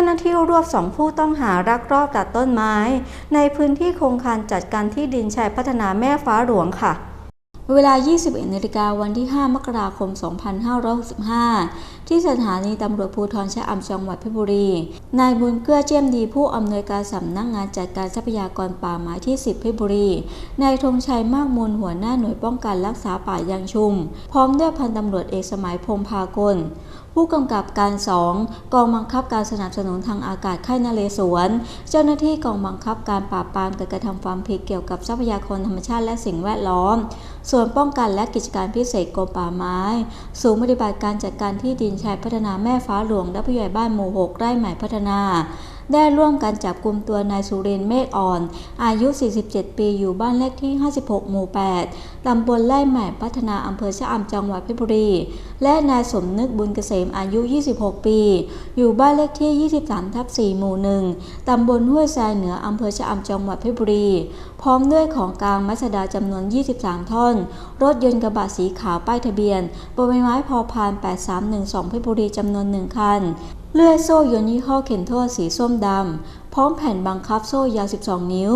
าหน้าที่รวบสองผู้ต้องหารักรอบตัดต้นไม้ ในพื้นที่โครงการจัดการที่ดินชัยพัฒนาแม่ฟ้าหลวงค่ะ เวลา 21นาฬิกาวันที่ 5 มกราคม 2565 ที่สถานีตำรวจภูธรชะอำจังหวัดเพชรบุรี นายบุญเกื้อเจียมดีผู้อำนวยการสำนักงานจัดการทรัพยากรป่าไม้ที่ 10เพชรบุรี นายธงชัยมากมูลหัวหน้าหน่วยป้องกันรักษาป่ายางชุม พร้อมด้วยพันตำรวจเอกสมัยพรมพากล ผู้กำกับการ2กองบังคับการสนับสนุนทางอากาศค่ายนเลสวน เจ้าหน้าที่กองบังคับการปราบปรามการกระทำความผิดเกี่ยวกับทรัพยากรธรรมชาติและสิ่งแวดล้อม ส่วนป้องกันและกิจการพิเศษกรมป่าไม้ ศูนย์ปฏิบัติการจัดการที่ดินชายพัฒนาแม่ฟ้าหลวงและผู้ใหญ่บ้านหมู่ 6 ไร่ใหม่พัฒนา ได้ร่วมกันจับกลุ่มตัวนายสุรินเมฆอ่อน อายุ 47 ปี อยู่บ้านเลขที่ 56 หมู่ 8 ตำบลไร่ใหม่พัฒนาอำเภอชะอำจังหวัดเพชรบุรี และนายสมนึกบุญเกษมอายุ 26 ปี อยู่บ้านเลขที่ 23 ทับ 4 หมู่ 1 ตำบลห้วยทรายเหนืออำเภอชะอำจังหวัดเพชรบุรี พร้อมด้วยของกลางมัสดาจำนวน 23 ท่อน รถยนต์กระบะสีขาวป้ายทะเบียนบนใบไม้พอพาน 8312เพชรบุรีจำนวน 1 คัน เลื่อยโซ่ยนต์ยี่ห้อเข็นโทษสีส้มดำ พร้อมแผ่นบังคับโซ่ยาว 12 นิ้ว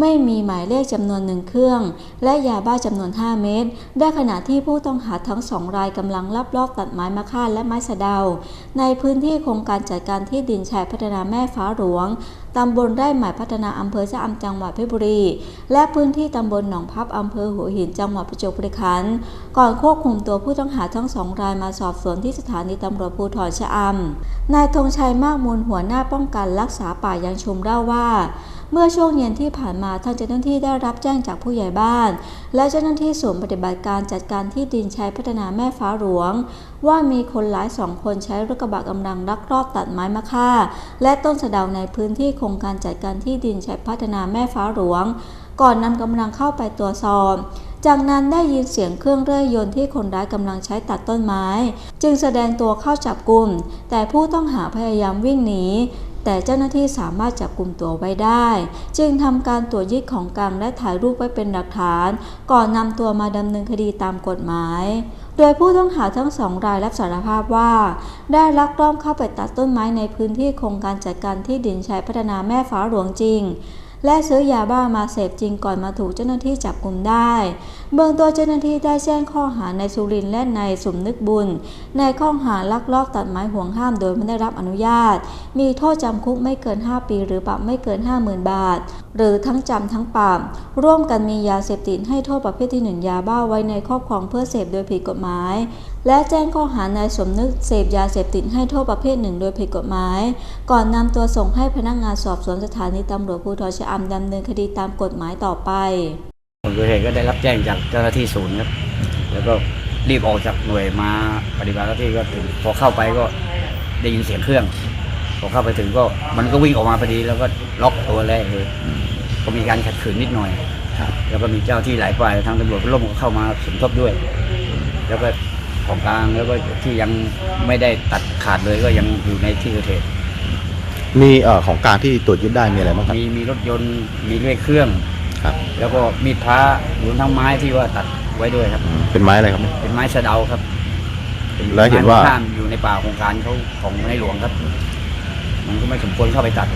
ไม่มีหมายเลขจำนวนหนึ่งเครื่อง และยาบ้าจำนวน 5 เม็ด ได้ขณะที่ผู้ต้องหาทั้งสองรายกำลังลับลอบตัดไม้มะค่าและไม้สะเดา ในพื้นที่โครงการจัดการที่ดินชายพัฒนาแม่ฟ้าหลวง ตำบลไร่ใหม่พัฒนาอำเภอชะอำจังหวัดเพชรบุรี และพื้นที่ตำบลหนองพับอำเภอหัวหินจังหวัดประจวบคีรีขันธ์ก่อนควบคุมตัวผู้ต้องหาทั้งสองรายมาสอบสวนที่สถานีตำรวจภูธรชะอำนายธงชัยมากมูลหัวหน้าป้องกันรักษาป่ายังชุมเล่าว่า เมื่อช่วงเย็นที่ผ่านมาทางเจ้าหน้าที่ได้รับแจ้งจากผู้ใหญ่บ้าน และเจ้าหน้าที่ศูนย์ปฏิบัติการจัดการที่ดินชัยพัฒนาแม่ฟ้าหลวง ว่ามีคนร้ายสองคนใช้รถกระบะกำลังลักลอบตัดไม้มะค่า และต้นสะเดาในพื้นที่โครงการจัดการที่ดินชัยพัฒนาแม่ฟ้าหลวง ก่อนนำกำลังเข้าไปตรวจสอบจากนั้นได้ยินเสียงเครื่องเรื่อยยนต์ที่คนร้ายกำลังใช้ตัดต้นไม้ จึงแสดงตัวเข้าจับกลุ่ม แต่ผู้ต้องหาพยายามวิ่งหนี แต่เจ้าหน้าที่สามารถจับกลุ่มตัวไว้ได้ จึงทำการตรวจยึดของกลางและถ่ายรูปไว้เป็นหลักฐาน ก่อนนำตัวมาดำเนินคดีตามกฎหมาย โดยผู้ต้องหาทั้งสองรายรับสารภาพว่า ได้ลักลอบเข้าไปตัดต้นไม้ในพื้นที่โครงการจัดการที่ดินชายพัฒนาแม่ฟ้าหลวงจริงและซื้อยาบ้ามาเสพจริงก่อนมาถูกเจ้าหน้าที่จับกลุ่มได้ เบื้องต้นเจ้าหน้าที่ได้แจ้งข้อหาในสุรินและในสมนึกบุญ ในข้อหาลักลอบตัดไม้ห่วงห้ามโดยไม่ได้รับอนุญาต มีโทษจำคุกไม่เกิน 5 ปี หรือปรับไม่เกิน 50,000 บาท หรือทั้งจำทั้งปรับ ร่วมกันมียาเสพติดให้โทษประเภทที่หนึ่งยาบ้าไว้ในครอบครองเพื่อเสพโดยผิดกฎหมาย และแจ้งข้อหานายสมนึกเสพยาเสพติดให้โทษประเภทหนึ่งโดยผิดกฎหมาย ก่อนนำตัวส่งให้พนักงานสอบสวนสถานีตำรวจภูธรชะอำดำเนินคดีตามกฎหมายต่อไป ผลเกิดเหตุก็ได้รับแจ้งจากเจ้าหน้าที่ศูนย์ครับ แล้วก็รีบออกจากหน่วยมาปฏิบัติหน้าที่ก็ถึงพอเข้าไปก็ได้ยินเสียงเครื่อง พอเข้าไปถึงก็มันก็วิ่งออกมาพอดีแล้วก็ล็อกตัวแรกเลยก็มีการขัดขืนนิดหน่อยแล้วก็มีเจ้าที่หลายฝ่ายทางตำรวจพระล่มก็เข้ามาสมทบด้วย แล้วก็ของกลางแล้วก็ที่ยังไม่ได้ตัดขาดเลยก็ยังอยู่ในที่เกิดเหตุมีเอ่อของกลางที่ตรวจยึดได้มีอะไรบ้างครับมีมีรถยนต์มีเลื่อยเครื่อง ครับแล้วก็มีดพระรวมทั้งไม้ที่ว่าตัดไว้ด้วยครับ เป็นไม้อะไรครับเนี่ยเป็นไม้สะเดาครับป็แล้วเห็นว่า ไม้ข้ามอยู่ในป่าโครงการเขาของในหลวงครับ มันก็ไม่สมควรเข้าไปตัด